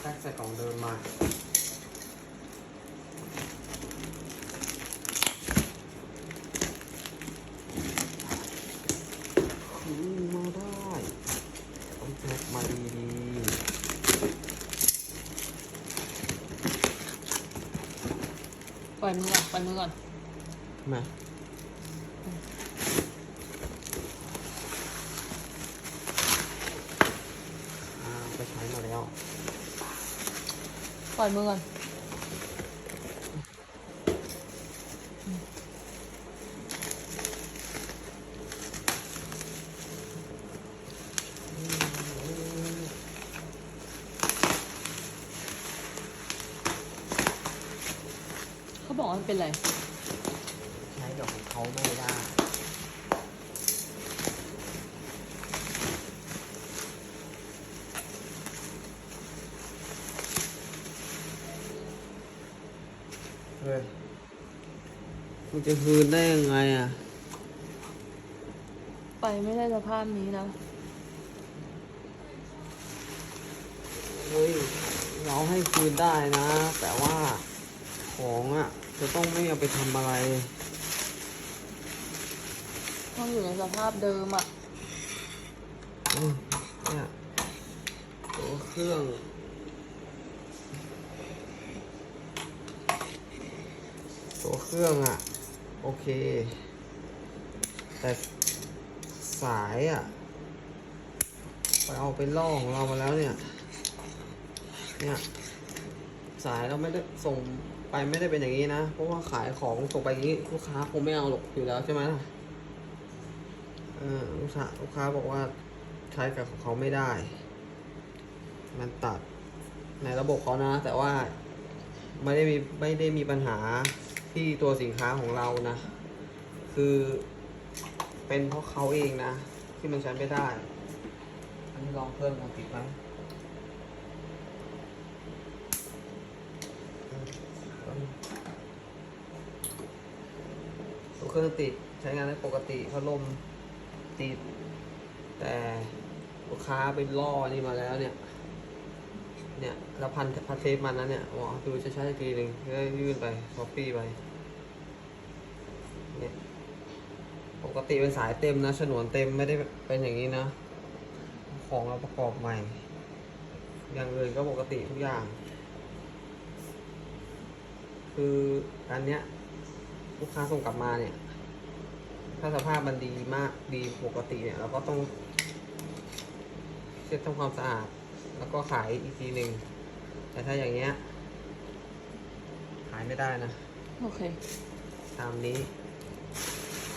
แพ็คใส่กล่องเดิมมาอืมมาได้ต้องแพ็คมาดีปล่อยมือก่อนปล่อยมือก่อนๆมาอ่าไปใช้มาแล้ว ปล่อยมือก่อนเขาบอกว่ามันเป็นอะไร ใช้กับของเขาไม่ได้ เฮ้ยมันจะคืนได้ยังไงอะ ไปไม่ได้สภาพนี้นะเฮ้ยเราให้คืนได้นะ แต่ว่าของอะ จะต้องไม่เอาไปทำอะไร ต้องอยู่ในสภาพเดิมอะอืมเนี่ยตัวเครื่อง ตัวเครื่องอะ โอเค แต่สายอะ ไปเอาไปล่อของเรามาแล้วเนี่ย เนี่ย สายเราไม่ได้ส่งไปไม่ได้เป็นอย่างนี้นะ เพราะว่าขายของส่งไปอย่างนี้ลูกค้าคงไม่เอาหรอกอยู่แล้วใช่ไหมล่ะเออลูกค้าลูกค้าบอกว่าใช้กับของเขาไม่ได้ มันตัดในระบบเขานะ แต่ว่าไม่ได้มีไม่ได้มีปัญหา ที่ตัวสินค้าของเรานะ คือเป็นเพราะเขาเองนะ ที่มันใช้ไม่ได้ อันนี้ลองเพิ่มความผิดไหมอืมตัวเครื่องติดใช้งานได้ปกติพัดลมติด แต่ลูกค้าไปล่อนี่มาแล้วเนี่ย เนี่ยแล้วพันพันเทปมันนั้นเนี่ยอ๋อดูจะใช้อีกทีหนึ่งก็ยื่นไปคอปปี้ไปเนี่ยปกติเป็นสายเต็มนะฉนวนเต็มไม่ได้เป็นอย่างนี้นะ ของเราประกอบใหม่ อย่างอื่นก็ปกติทุกอย่าง คืออันเนี้ยลูกค้าส่งกลับมาเนี่ย ถ้าสภาพมันดีมากดีปกติเนี่ย เราก็ต้องเช็ดทำความสะอาด แล้วก็ขายอีกทีหนึ่ง แต่ถ้าอย่างเงี้ย ขายไม่ได้นะ โอเค ตามนี้